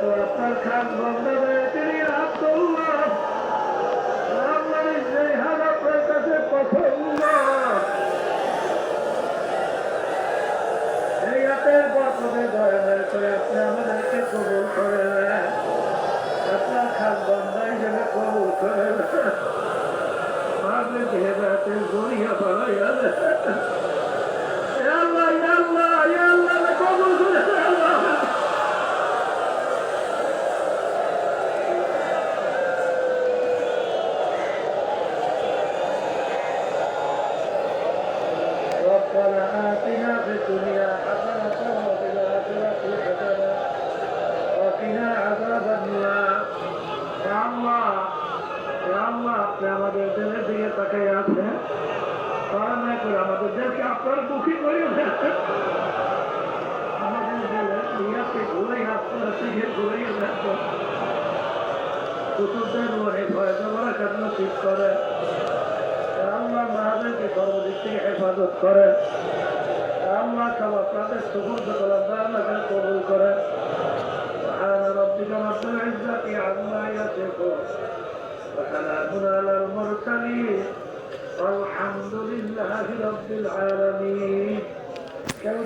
আপনার খাস বন্ধবে তিনি আব্দুল্লাহ আপনার সেই হাত আপনার কাছে পছন্দ এই হাতের বরকতে দয়া দয়া করে আপনি আমাদেরকে কবুল করে। আপনার খাস বন্ধা হিসেবে কবুল করে গড়িয়া বাড়াইয়া ربنا آتنا في الدنيا حسنة وفي الآخرة حسنة وقنا عذاب النار يا الله يا الله আপনি আমাদের দেশের দিকে তাকাই আছে কারণে করে আমাদের দেশকে আপনার দুঃখী করিও না। আমাদের দেশের ইয়াকে ঘুরে আপনার দিকে ঘুরিয়ে দেন হেফাজত করে আল্লাহ সব আপনাদের সুবুদ্ধ করেন আল্লাহকে কবুল করে سبحان ربك رب العزة عما يصفون وسلام على المرسلين والحمد لله رب العالمين কেউ